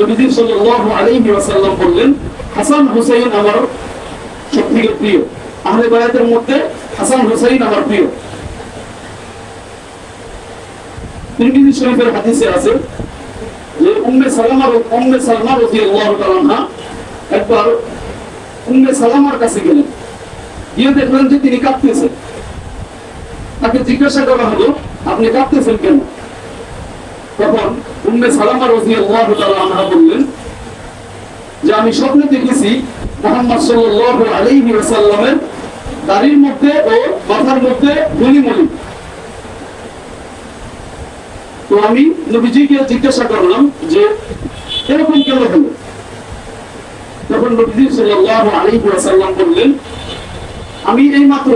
নবীজি সাল্লাল্লাহু আলাইহি ওয়াসাল্লাম বললেন, হাসান হুসাইন আমার প্রিয়। আহলে বায়াতের মধ্যে হাসান হুসাইন আমার প্রিয়। তিরমিজি শরীফের হাদিসে আছে যে উম্মে উম্মে সালমা তাআলা একবার উম্মে সালামার কাছে গেলেন। গিয়ে দেখলেন যে তিনি কাঁদতেছেন। তাকে জিজ্ঞাসা করা হলো, আপনি কাঁদতেছেন কেন? তখন উম্মে সালামা রাদিয়াল্লাহু তাআলা আনহা বললেন যে, আমি স্বপ্নে দেখেছি মুহাম্মদ সাল্লাল্লাহু আলাইহি ওয়াসাল্লামের দাড়ির মধ্যে ও মাথার মধ্যে ধুলিমলি তো আমি নবীজিকে জিজ্ঞাসা করলাম যে, এরকম কেন হলো? তখন নবীজি সাল্লাল্লাহু আলাইহি ওয়াসাল্লাম বললেন, আমি এইমাত্র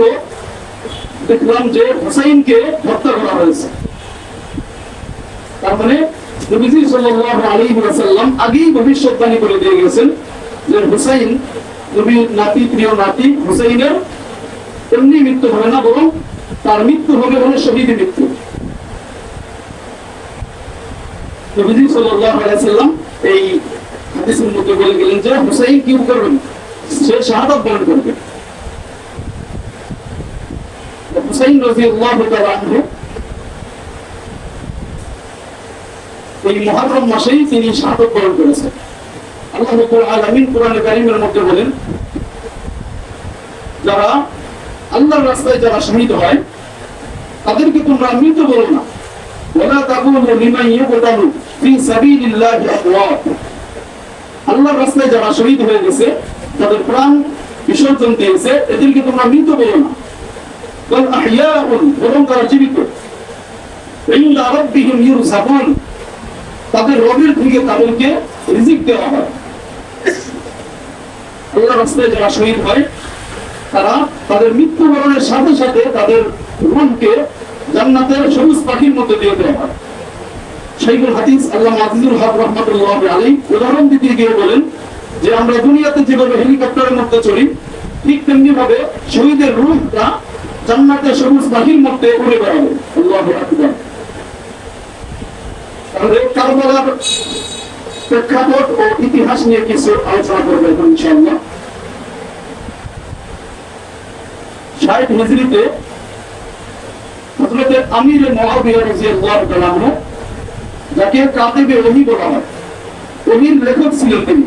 দেখলাম যে হুসাইনকে হত্যা করা হয়েছে। তার মানে নবীজি সাল্লাল্লাহু আলাইহি ওয়াসাল্লাম আগেই ভবিষ্যৎবাণী করে দিয়ে গেছেন যে হুসাইন নবীর নাতি, প্রিয় নাতি হুসাইনের এমনি মৃত্যু হবে না, বরং তার মৃত্যু হবে হলো শহীদ মৃত্যু। নবীজি সাল্লাল্লাহু আলাইহি সাল্লাম এই হাদিসের মধ্যে বলে গেলেন যে হুসাইন কি করবেন? সে শাহাদাত বরণ করবে হুসাইন রাদিয়াল্লাহু তাআলা আনহু এই মুহররম মাসেই তিনি শাহাদাত বরণ করেছেন। আলামিন কোরআনে কারীমের মধ্যে বলেন, যারা আল্লাহর রাস্তায় যারা শহীদ হয়, তাদেরকে তোমরা মৃত বলো না। তাদের প্রাণ বিসর্জন দিয়েছে, এদেরকে তোমরা মৃত বলো না। তারা জীবিত। তাদের রবের থেকে তাদেরকে রিজিক দেওয়া হয়। আল্লাহ রাস্তায় যারা শহীদ হয়, তারা তাদের মৃত্যুবরণের সাথে সাথে তাদের রুহকে জান্নাতের সবুজ পাখির মধ্যে দিয়ে দেওয়া হয়। হাদিস আল্লাহ আজিজুল হক রহমতুল্লাহ আলী উদাহরণ দিতে গিয়ে বলেন যে, আমরা দুনিয়াতে যেভাবে হেলিকপ্টারের মধ্যে চড়ি, ঠিক তেমনি ভাবে শহীদের জান্নাতের সবুজ পাখির মধ্যে উড়ে বেড়াবে। আল্লাহ আকবার। কারবালার প্রেক্ষাপট ও ইতিহাস নিয়ে কিছু আলোচনা করব এখন, ইনশাআল্লাহ। ষাট হিজরিতে হযরতে আমির যাকে কাতিবে বলা হয় লেখক ছিলেন তিনি।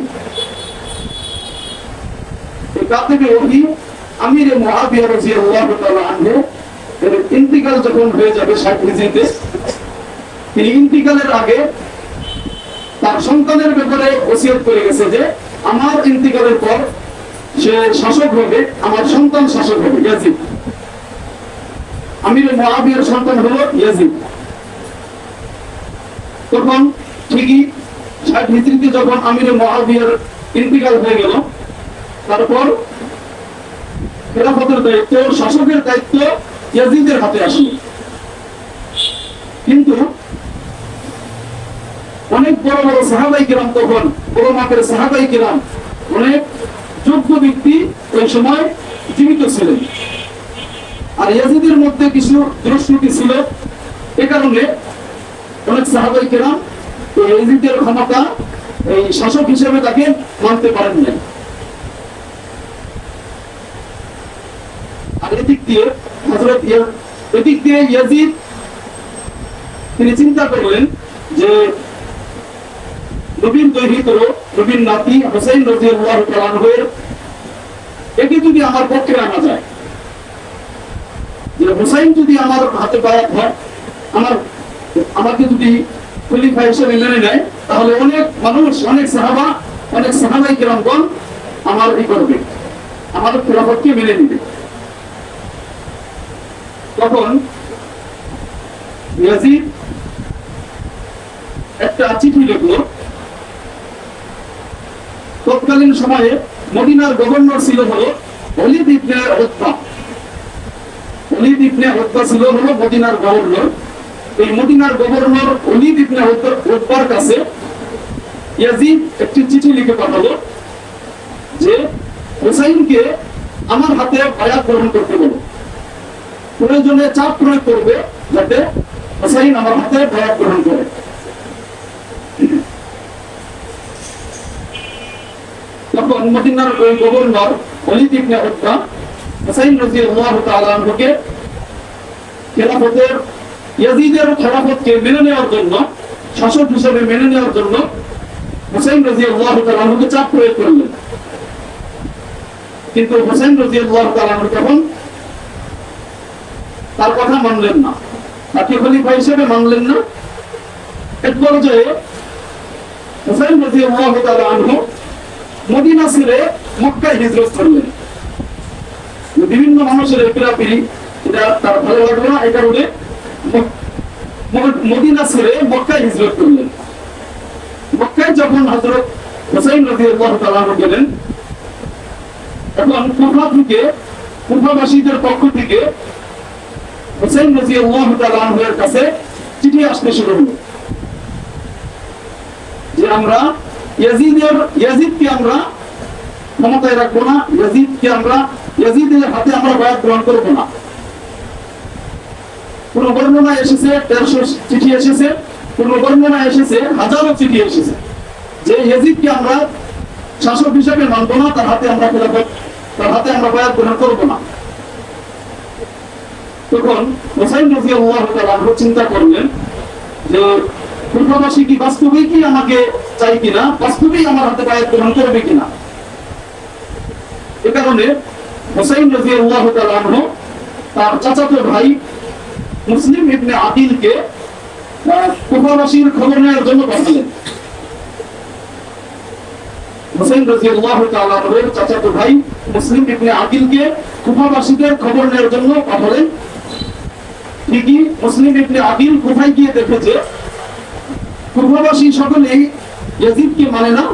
কাতিবে আমির তাআলা আনহু, এর ইন্তিকাল যখন হয়ে যাবে ষাট হিজরিতে তিনি ইন্তিকালের আগে তার সন্তানের ব্যাপারে ওসিয়ত করে গেছে যে, আমার ইন্তিকালের পর সে শাসক হবে, আমার সন্তান শাসক হবে, ইয়াজিদ। আমির মুআবিয়ার সন্তান হলো ইয়াজিদ। তখন ঠিকই ষাট যখন আমির মুআবিয়ার ইন্তিকাল হয়ে গেল, তারপর খেলাফতের দায়িত্ব, শাসকের দায়িত্ব ইয়াজিদের হাতে আসে। কিন্তু অনেক বড় বড় সাহাবাই কিরাম তখন, বড় মাপের সাহাবাই কিরাম, অনেক যোগ্য ব্যক্তি ওই সময় জীবিত ছিলেন। আর ইয়াজিদের মধ্যে কিছু দুষ্কৃতি ছিল, এ কারণে অনেক সাহাবাই কেরাম এই ইয়াজিদের ক্ষমতা এই শাসক হিসেবে তাকে মানতে পারেন নাই। আর এদিক দিয়ে, হযরত ইয়া- এদিক দিয়ে ইয়াজিদ, তিনি চিন্তা করলেন যে নবীন দৈহিত্র নবীন নাতি হোসেন রাদিয়াল্লাহু তাআলা আনহুর একে যদি আমার পক্ষে আনা যায়, যে হোসেন যদি আমার হাতে বায়াত হয়, আমার, আমাকে যদি খলিফা হিসেবে মেনে নেয়, তাহলে অনেক মানুষ, অনেক সাহাবা, অনেক সাহাবাই কিরামগণ আমার ই করবে, আমার খেলাফতকে মেনে নিবে। তখন একটা চিঠি লিখলো তৎকালীন সময়ে মদিনার গভর্নর ছিল হলো অলিদ ইবনে অলিদ ইবনে ছিল হলো মদিনার গভর্নর। এই মদিনার গভর্নর অলিদ ইবনে কাছে ইয়াজিদ একটি চিঠি লিখে পাঠালো যে, হোসাইনকে আমার হাতে বায়াত গ্রহণ করতে বলো। প্রয়োজনে চাপ প্রয়োগ করবে যাতে হোসাইন আমার হাতে বায়াত গ্রহণ করে। তখন মদিনার ওই governor Walid ibn Utba Hussain রাদিয়াল্লাহু তাআলা আনহুকে খেলাফতের, ইয়াজিদের খেলাফতকে মেনে নেওয়ার জন্য, শাসক হিসেবে মেনে নেওয়ার জন্য হুসাইন রাদিয়াল্লাহু তাআলা আনহুকে চাপ প্রয়োগ করলেন। কিন্তু হুসাইন রাদিয়াল্লাহু তাআলা আনহু তখন তার কথা মানলেন না। তাকে খলিফা হিসেবে মানলেন না। এক পর্যায়ে হুসাইন রাদিয়াল্লাহু তাআলা আনহু মদিনা ছেড়ে মক্কায় হিজরত করলেন বিভিন্ন মানুষের পিরাপিরি এটা তার ভালো লাগল না, এই কারণে মদিনা ছেড়ে মক্কায় হিজরত করলেন। মক্কায় যখন হজরত রাজি আল্লাহ গেলেন, এখন কুফা থেকে, কুফাবাসীদের পক্ষ থেকে হোসেন রাজি আল্লাহ তালাহের কাছে চিঠি আসতে শুরু হলো। যে আমরা ইয়াজিদের, ইয়াজিদকে হাজারো চিঠি এসেছে। যে ইয়াজিদকে আমরা শাসক হিসেবে মানবো না, তার হাতে আমরা খেলাফত, তার হাতে আমরা বায়াত গ্রহণ করব না। তখন হোসাইন আল্লাহ চিন্তা করলেন যে কুফাবাসী কি বাস্তবেই কি আমাকে চাই কিনা? বাস্তবেই আমার হাতে বায়াত গ্রহণ করবে কিনা? এ কারণে হোসাইন রাজি আল্লাহ আনহু তার চাচাতো ভাই মুসলিম ইবনে আদিলকে কুফাবাসীর খবর নেওয়ার জন্য পাঠালেন। হোসেন রাজি আল্লাহ তাআলার চাচাতো ভাই মুসলিম ইবনে আদিলকে কুফাবাসীদের খবর নেওয়ার জন্য পাঠালেন। ঠিকই মুসলিম ইবনে আদিল কোথায় গিয়ে দেখেছে? কুফাবাসী সকলেই ইয়াজিদকে মানে না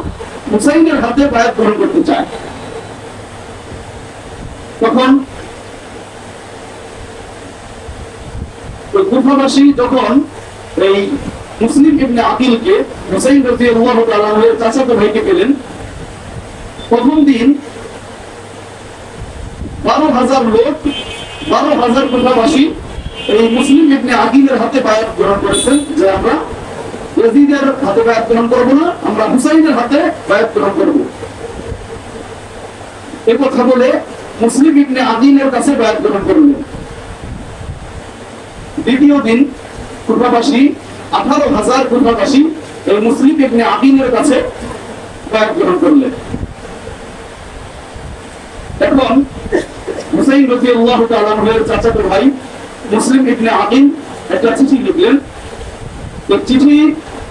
হুসাইনের হাতে বায়াত গ্রহণ করতে চায়। তখন কুফাবাসী যখন এই মুসলিম ইবনে আকিলকে হুসাইন তাআলা এর চাচাতো ভাইকে পেলেন, প্রথম দিন বারো হাজার লোক, বারো হাজার কুফাবাসী এই মুসলিম ইবনে আকিলের হাতে বায়াত গ্রহণ করেছেন, যে আমরা ইয়াজিদের হাতে বায়াত গ্রহণ করব না, আমরা হুসাইনের হাতে বায়াত গ্রহণ করব। এ কথা বলে মুসলিম ইবনে আদিনের কাছে বায়াত গ্রহণ করলেন দ্বিতীয় দিন কুরবাবাসী আঠারো হাজার কুরবাবাসী এই মুসলিম ইবনে আদিনের কাছে বায়াত গ্রহণ করলেন। এখন হুসাইন রাদিয়াল্লাহু তাআলা এর চাচাতো ভাই মুসলিম ইবনে আদিন একটা চিঠি লিখলেন। চিঠি,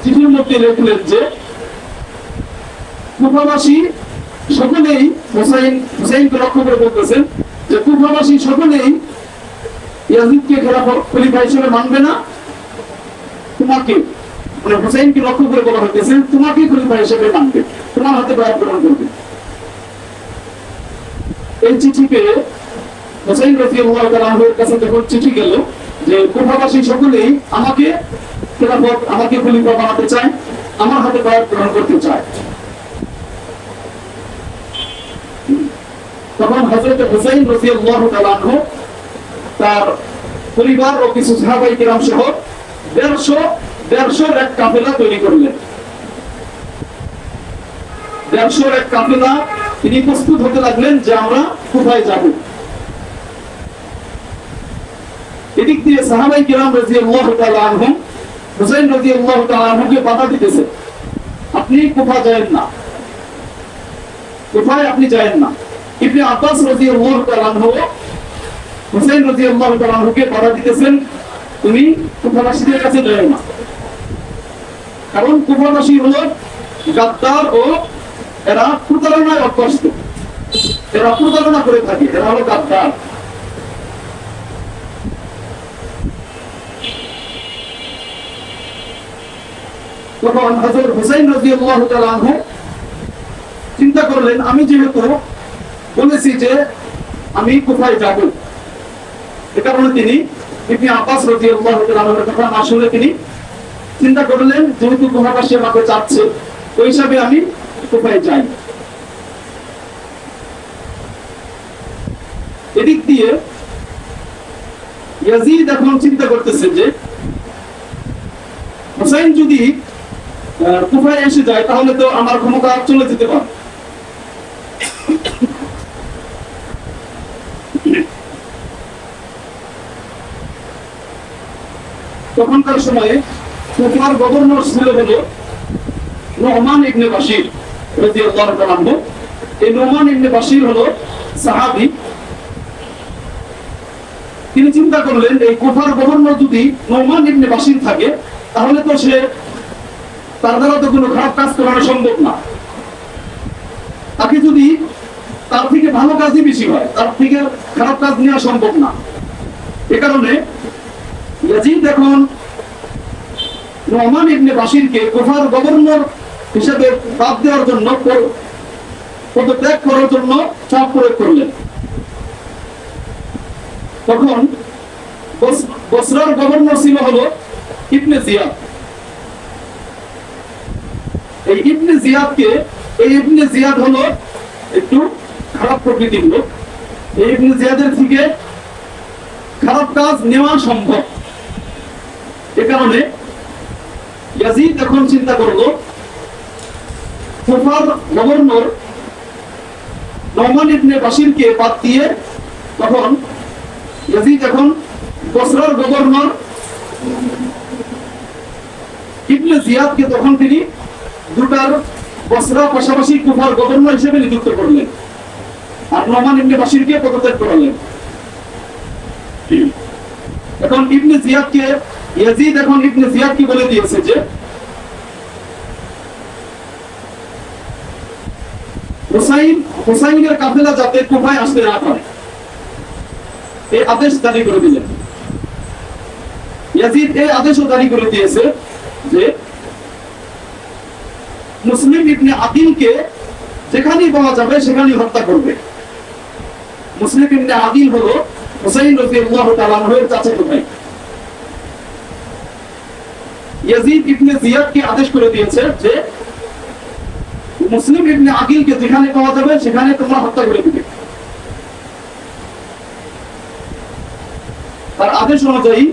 চিঠির মধ্যে যে, কুফাবাসী সকলেই হুসাইন লক্ষ্য করে বলতেছেন যে কুফাবাসী সকলেই ইয়াজিদকে খলিফা হিসেবে মানবে না। তোমাকে মানে হুসাইনকে লক্ষ্য করে বলা হইতেছে, তোমাকে খলিফা হিসেবে মানবে, তোমার হাতে বায়াত গ্রহণ করবে। এই চিঠিকে হোসেন রাদিয়াল্লাহু তাআলা কাছে যখন চিঠি গেল যে কুফাবাসী সকলেই আমাকে খেলাফত আমাকে খলিফা বানাতে চায়, আমার হাতে বায়াত গ্রহণ করতে চায়। তখন হযরত হুসাইন রাদিয়াল্লাহু তাআলা তার পরিবার ও কিছু সাহাবাই কিরাম সহ দেড়শো, দেড়শোর এক কাফেলা তৈরি করলেন। দেড়শোর এক কাফেলা তিনি প্রস্তুত হতে লাগলেন যে আমরা কোথায় যাব। এদিক দিয়ে সাহাবাই কিরাম রাদিয়াল্লাহু তাআলা আনহুম হুসাইন রাদিয়াল্লাহু তাআলা আনহুকে বাধা দিতেছে। আপনি কোথা যায়েন না। কোথায় আপনি যায়েন না। ইবনে আব্বাস রাদিয়াল্লাহু তাআলা আনহু, হুসাইন রাদিয়াল্লাহু তাআলা আনহুকে বাধা দিতেছেন, তুমি কুফাবাসীদের কাছে যাও না। কারণ কুফাবাসী হলো গাদ্দার ও এরা প্রতারণায় অভ্যস্ত। এরা প্রতারণা করে থাকে, এরা হলো গাদ্দার। তখন হযরত হুসাইন তাআলা আনহু চিন্তা করলেন, আমি যেহেতু বলেছি যে আমি কোথায় যাব, এ কারণে তিনি ইবনে আব্বাস রাদিয়াল্লাহু তাআলার কথা না শুনে তিনি চিন্তা করলেন, যেহেতু কুফাবাসী আমাকে চাচ্ছে, ওই হিসাবে আমি কোথায় যাই। এদিক দিয়ে ইয়াজিদ এখন চিন্তা করতেছে যে হোসাইন যদি কুফায় এসে যায়, তাহলে তো আমার ক্ষমতা চলে যেতে পারে তখনকার সময়ে কুফার গভর্নর ছিল হলো নোমান ইবনে বাশির, রাদিয়াল্লাহু তাআলা। এই নোমান ইবনে বাশির হলো সাহাবী তিনি চিন্তা করলেন, এই কুফার গভর্নর যদি নোমান ইবনে বাশির থাকে, তাহলে তো সে তার দ্বারা তো কোনো খারাপ কাজ করানো সম্ভব না। তাকে যদি তার থেকে ভালো কাজই বেশি হয়, তার থেকে খারাপ কাজ নেওয়া সম্ভব না। এ কারণে ইয়াজিদ এখন রহমান ইবনে কুফার গভর্নর হিসেবে বাদ দেওয়ার জন্য, পদত্যাগ করার জন্য চাপ প্রয়োগ করলেন। তখন বস- বসরার গভর্নর ছিল হলো ইবনে এই ইবনে জিয়াদকে, এই ইবনে জিয়াদ হলো একটু খারাপ প্রকৃতির লোক এই ইবনে জিয়াদের থেকে খারাপ কাজ নেওয়া সম্ভব। এ কারণে ইয়াজিদ এখন চিন্তা করল, কুফার গভর্নর নওমান ইবনে বাশিরকে বাদ দিয়ে তখন ইয়াজিদ এখন বসরার গভর্নর। ইবনে জিয়াদকে তখন তিনি দুটার বসরা পাশাপাশি কুফার গভর্নর হিসেবে নিযুক্ত করলেন। আর নওমান ইবনে বাশিরকে পদত্যাগ করালেন। এখন ইবনে জিয়াদকে, ইয়াজিদ এখন ইবনে জিয়াদকে বলে দিয়েছে যে, হুসাইন, হুসাইনের কাফেলা যাতে কুফায় আসতে না পারে, এই আদেশ জারি করে দিলেন। ইয়াজিদ এই আদেশও জারি করে দিয়েছে যে মুসলিম ইবনে আদিলকে যেখানেই পাওয়া যাবে, সেখানেই হত্যা করবে। মুসলিম ইবনে আদিল হলো হুসাইন রাদিয়াল্লাহু তাআলা আনহুর চাচাতো ভাই ইয়াজিদ ইবনে জিয়াদকে আদেশ করে দিয়েছে যে, মুসলিম ইবনে আকিলকে যেখানে পাওয়া যাবে, সেখানে তোমরা হত্যা করে দিবে। তার আদেশ অনুযায়ী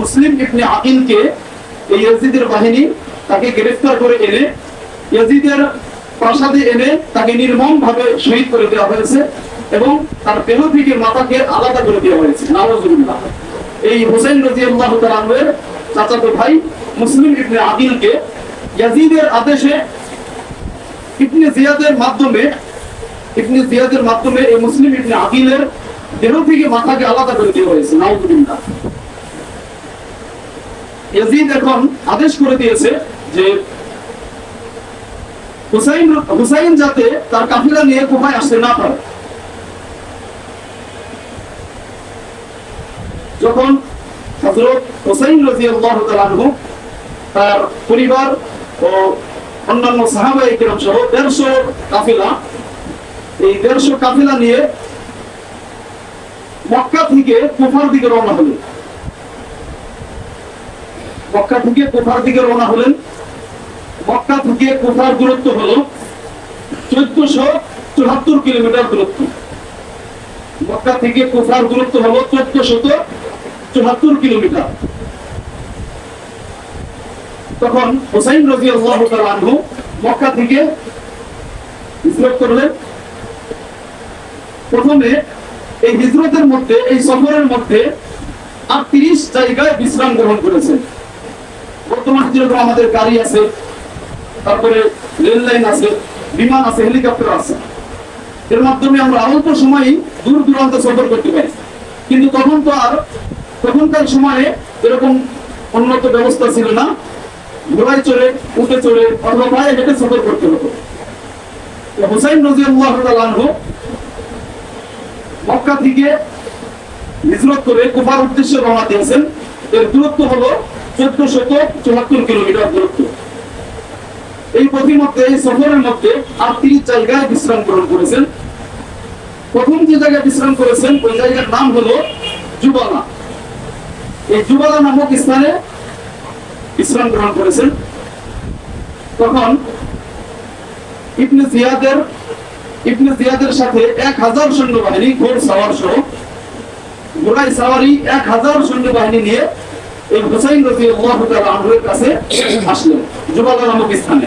মুসলিম ইবনে আকিলকে এই ইয়াজিদের বাহিনী তাকে গ্রেফতার করে এনে ইয়াজিদের প্রাসাদে এনে তাকে নির্মম ভাবে শহীদ করে দেওয়া হয়েছে এবং তার দেহ থেকে মাথাকে আলাদা করে দেওয়া হয়েছে। নাওয়াজুবিল্লাহ এই হোসেন রাদিয়াল্লাহু তাআলা আনহুর চাচাতো ভাই মুসলিম ইবনে আকিলকে ইয়াজিদের আদেশে ইবনে জিয়াদের মাধ্যমে, ইবনে জিয়াদের মাধ্যমে এই মুসলিম ইবনে আকিলের দেহ থেকে মাথাকে আলাদা করে দেওয়া হয়েছে। নাউজুবিল্লাহ ইয়াজিদ এখন আদেশ করে দিয়েছে যে হুসাইন হুসাইন যাতে তার কাফিলা নিয়ে কুফায় আসতে না পারে। যখন হযরত হুসাইন তাআলা আনহু তার পরিবার ও অন্যান্য সাহাবা একরাম সহ দেড়শো কাফিলা, এই দেড়শো কাফিলা নিয়ে মক্কা থেকে কুফার দিকে রওনা হলেন। মক্কা থেকে কুফার দিকে রওনা হলেন। মক্কা থেকে কুফার দূরত্ব হলো চোদ্দশো চুয়াত্তর কিলোমিটার দূরত্ব। মক্কা থেকে কুফার দূরত্ব হলো চোদ্দশত চুয়াত্তর কিলোমিটার। তখন হোসাইন রাজি আল্লাহ আনহু মক্কা থেকে হিজরত করলেন। প্রথমে এই হিজরতের মধ্যে, এই সফরের মধ্যে আটত্রিশ জায়গায় বিশ্রাম গ্রহণ করেছে বর্তমান যেরকম আমাদের গাড়ি আছে। তারপরে রেল লাইন আছে, বিমান আছে, হেলিকপ্টার আছে। এর মাধ্যমে আমরা অল্প সময়ই দূর দূরান্ত সফর করতে পারি। কিন্তু তখন তো আর তখনকার সময়ে এরকম উন্নত ব্যবস্থা ছিল না। ঘোড়ায় চড়ে, উঠে চড়ে অথবা পায়ে হেঁটে সফর করতে হতো। হুসাইন রাদিয়াল্লাহু তাআলা আনহু মক্কা থেকে হিজরত করে কুফার উদ্দেশ্যে রওনা দিয়েছেন। এর দূরত্ব হলো চোদ্দ শত চুয়াত্তর কিলোমিটার দূরত্ব। এই পথিমধ্যে এই সফরের মধ্যে আটত্রিশ জায়গায় বিশ্রাম গ্রহণ করেছেন। প্রথম যে জায়গায় বিশ্রাম করেছেন, ওই জায়গার নাম হলো জুবালা এই জুবালা নামক স্থানে বিশ্রাম গ্রহণ করেছেন। তখন ইবনে জিয়াদের ইবনে জিয়াদের সাথে এক হাজার সৈন্যবাহিনী ঘোর সাওয়ার সহ, ঘোড়ায় সাওয়ারি এক হাজার সৈন্যবাহিনী নিয়ে এই হুসাইন রাজি আল্লাহ কাছে আসলেন জুবালা নামক স্থানে।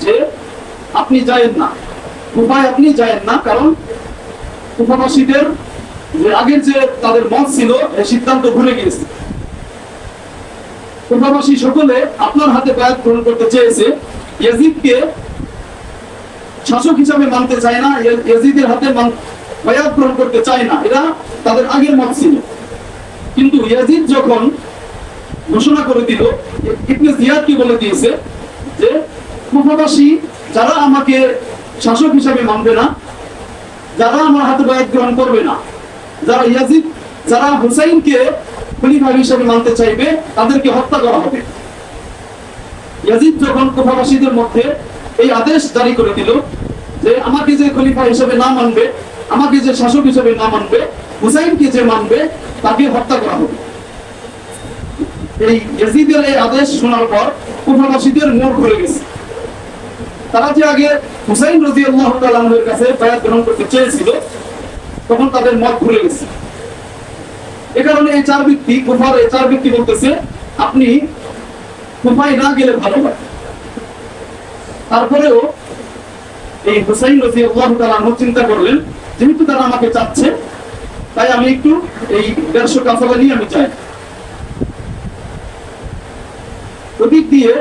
যে আপনি যায়েন না। কুফায় আপনি যায়েন না, কারণ কুফাবাসীদের যে আগের যে তাদের মত ছিল এই সিদ্ধান্ত ভুলে গিয়েছে। কুফাবাসী সকলে আপনার হাতে বায়াত গ্রহণ করতে চেয়েছে। ইয়াজিদকে শাসক হিসাবে মানতে চায় না, ইয়ে- ইয়াজিদের হাতে বায়াত গ্রহণ করতে চায় না। এরা তাদের আগের মত ছিল। কিন্তু ইয়াজিদ যখন ঘোষণা করে দিল, ইবনে জিয়াদ কি বলে দিয়েছে যে কুফাবাসী যারা আমাকে শাসক হিসাবে মানবে না, যারা আমার হাতে বায়াত গ্রহণ করবে না, যারা ইয়াজিদ, যারা হুসাইনকে খলিফা হিসেবে মানতে চাইবে, তাদেরকে হত্যা করা হবে। ইয়াজিদ যখন কুফাবাসীদের মধ্যে এই আদেশ জারি করে দিল যে আমাকে যে খলিফা হিসেবে না মানবে, আমাকে যে শাসক হিসেবে না মানবে, হুসাইনকে যে মানবে, তাকে হত্যা করা হবে। এই ইয়াজিদের এই আদেশ শোনার পর কুফাবাসীদের মোড় ঘুরে গেছে। তারা যে আগে হুসাইন রাজি আল্লাহ তালের কাছে বায়াত গ্রহণ করতে চেয়েছিল, তখন তাদের মত ঘুরে গেছে। এ কারণে এই চার ব্যক্তি, কুফার এই চার ব্যক্তি বলতেছে, আপনি কুফায় না গেলে ভালো হয়। তারপরেও এই হুসাইন রাজি আল্লাহ তালু চিন্তা করলেন, যেহেতু তারা আমাকে চাচ্ছে, তাই আমি একটু এই দেড়শো নিয়ে আমি চাই ওদিক দিয়ে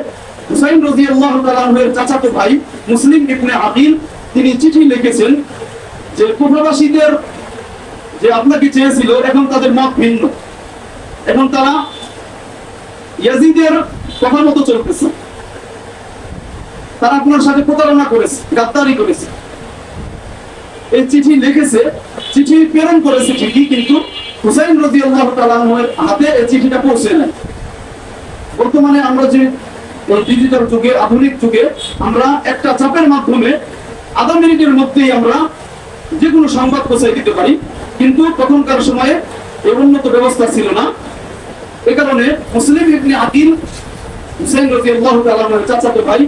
হুসাইন রাজি আল্লাহ তালের চাচাতো ভাই মুসলিম ইবনে আকিল, তিনি চিঠি লিখেছেন যে কুফাবাসীদের যে আপনাকে চেয়েছিল এখন তাদের মত ভিন্ন এখন তারা ইয়াজিদের কথা মতো চলতেছে। তারা আপনার সাথে প্রতারণা করেছে, গাদ্দারি করেছে। এই চিঠি লিখেছে, চিঠি প্রেরণ করেছে ঠিকই, কিন্তু হুসাইন রদি আল্লাহ হাতে এই চিঠিটা পৌঁছে নাই। বর্তমানে আমরা যে এই ডিজিটাল যুগে, আধুনিক যুগে আমরা একটা চাপের মাধ্যমে আধা মিনিটের মধ্যেই আমরা যে কোনো সংবাদ পৌঁছাই দিতে পারি। কিন্তু তখনকার সময়ে এই উন্নত ব্যবস্থা ছিল না। এ কারণে মুসলিম ইবনে আকিল হুসেন রাদিয়াল্লাহু তাআলার চাচাতো ভাই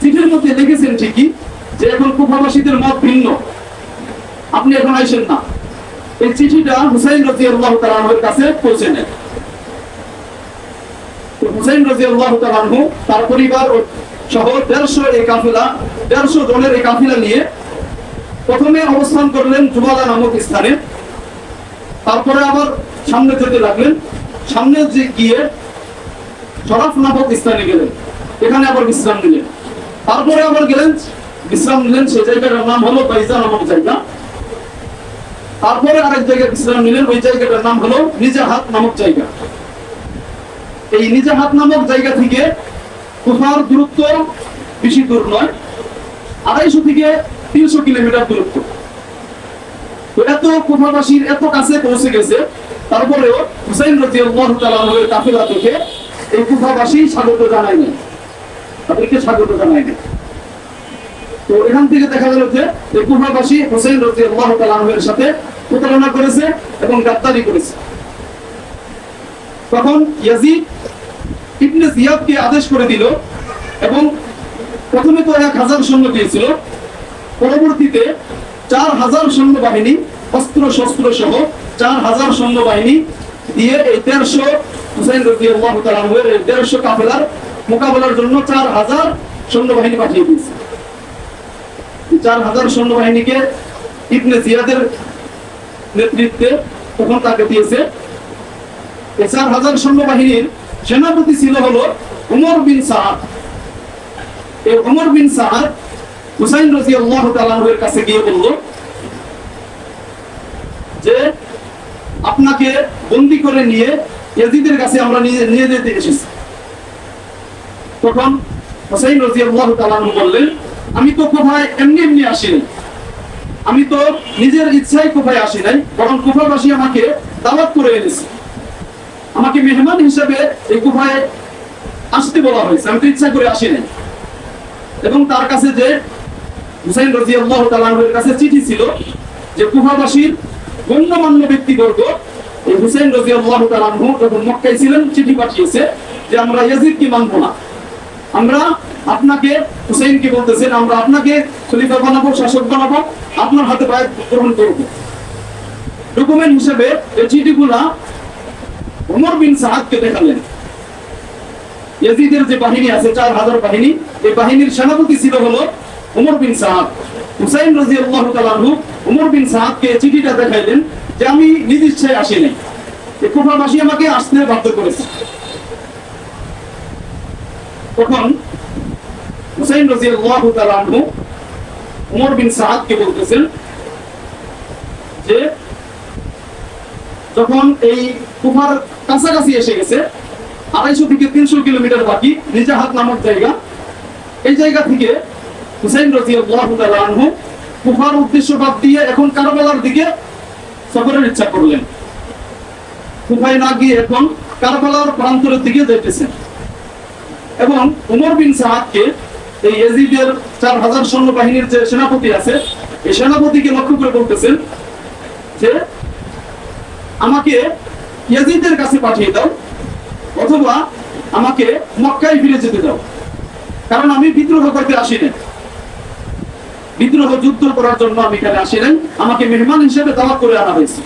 চিঠির মধ্যে লিখেছেন ঠিকই যে এখন কুফাবাসীদের মত ভিন্ন। আপনি এখন আইসেন না। এই চিঠিটা হুসাইন রাদিয়াল্লাহু তাআলার কাছে পৌঁছে নেয় তো হুসাইন রাদিয়াল্লাহু তাআলা তার পরিবার সহ দেড়শো এই কাফিলা, দেড়শো দলের এই কাফিলা নিয়ে প্রথমে অবস্থান করলেন জুবালা নামক স্থানে। তারপরে আবার সামনে যেতে লাগলেন। সামনে যে গিয়ে শরাফ নামক স্থানে গেলেন। এখানে আবার বিশ্রাম নিলেন। তারপরে আবার গেলেন, বিশ্রাম নিলেন, সেই জায়গাটার নাম হলো বাইজা নামক জায়গা। তারপরে আরেক জায়গায় বিশ্রাম নিলেন, ওই জায়গাটার নাম হলো নিজের নিজাহাত নামক জায়গা। এই নিজাহাত নামক জায়গা থেকে কুফার দূরত্ব বেশি দূর নয়, আড়াইশো থেকে তিনশো কিলোমিটার দূরত্ব। এত কুফাবাসীর এত কাছে পৌঁছে গেছে, তারপরেও হুসাইন রাজি আল্লাহ কাফিলা থেকে এই কুফাবাসী স্বাগত জানায়নি। তাদেরকে স্বাগত জানায়নি। তো এখান থেকে দেখা গেল যে এই কুফাবাসী হুসাইন রাজি আল্লাহ সাথে প্রতারণা করেছে এবং গাদ্দারি করেছে। তখন ইয়াজিদ ইবনে জিয়াদকে আদেশ করে দিল এবং প্রথমে তো এক হাজার সৈন্য দিয়েছিল পরবর্তীতে চার হাজার সৈন্য বাহিনী অস্ত্র, শস্ত্র সহ চার হাজার সৈন্য বাহিনী দিয়ে এই দেড়শো, হুসাইন রবি আল্লাহ এই দেড়শো কাফেলার মোকাবেলার জন্য চার হাজার সৈন্য বাহিনী পাঠিয়ে দিয়েছে। চার হাজার সৈন্য বাহিনীকে ইবনে জিয়াদের নেতৃত্বে তখন তাকে দিয়েছে। চার হাজার সৈন্য বাহিনীর সেনাপতি ছিল হলো উমর বিন সাদ। এই ওমর বিন সাদ হুসাইন রাদিয়াল্লাহু তাআলা এর কাছে গিয়ে বলল যে, আপনাকে বন্দি করে নিয়ে ইয়াজিদের কাছে আমরা নিয়ে নিয়ে যেতে এসেছি। তখন হুসাইন রাদিয়াল্লাহু তাআলা বললেন, আমি তো কোথায় এমনি এমনি আসিনি আমি তো নিজের ইচ্ছায় কোথায় আসি নাই, বরং কুফাবাসী আমাকে দাওয়াত করে এনেছে। আমাকে মেহমান হিসেবে এই কুফায় আসতে বলা হয়েছে। আমি তো ইচ্ছা করে আসি নাই এবং তার কাছে যে হুসাইন রাদিয়াল্লাহু তাআলার কাছে চিঠি ছিল যে কুফাবাসীর গণ্যমান্য ব্যক্তিবর্গ, এই হুসাইন রাদিয়াল্লাহু তাআলা যখন মক্কায় ছিলেন, চিঠি পাঠিয়েছে যে আমরা ইয়াজিদকে মানব না। আমরা আপনাকে, হুসাইনকে বলতেছেন, আমরা আপনাকে খলিফা বানাবো, শাসক বানাবো, আপনার হাতে বায়াত গ্রহণ করব। ডকুমেন্ট হিসেবে এই চিঠিগুলা ওমর বিন সাহাদকে দেখালেন। ইয়াজিদের যে বাহিনী আছে, চার হাজার বাহিনী, এই বাহিনীর সেনাপতি ছিল হলো ওমর বিন সাহাদ হুসাইন রাদিয়াল্লাহু তাআলা আনহু ওমর বিন সাহাদকে চিঠিটা দেখাইলেন যে আমি নিজ ইচ্ছায় আসি নাই আমাকে আসতে বাধ্য করেছে। তখন হুসাইন রাদিয়াল্লাহু তাআলা আনহু ওমর বিন সাহাদকে বলতেছেন যে যখন এই কুফার কাছাকাছি এসে গেছে, আড়াইশো থেকে তিনশো কিলোমিটার বাকি, নিজাহাত নামক জায়গা। এই জায়গা থেকে রাদিয়াল্লাহু তাআলা আনহু কুফার উদ্দেশ্য বাদ দিয়ে এখন কারবালার দিকে সফরের ইচ্ছা করলেন। কুফায় না গিয়ে এখন কারবালার প্রান্তরের দিকে যেতেছেন এবং উমর বিন সাহাদকে এই ইয়াজিদের চার হাজার সৈন্য বাহিনীর যে সেনাপতি আছে, এই সেনাপতিকে লক্ষ্য করে বলতেছেন যে আমাকে ইয়াজিদের কাছে পাঠিয়ে দাও, অথবা আমাকে মক্কায় ফিরে যেতে দাও। কারণ আমি বিদ্রোহ করতে আসি নাই। বিদ্রোহ যুদ্ধ করার জন্য আমি এখানে আসি নাই। আমাকে মেহমান হিসেবে দাওয়াত করে আনা হয়েছে।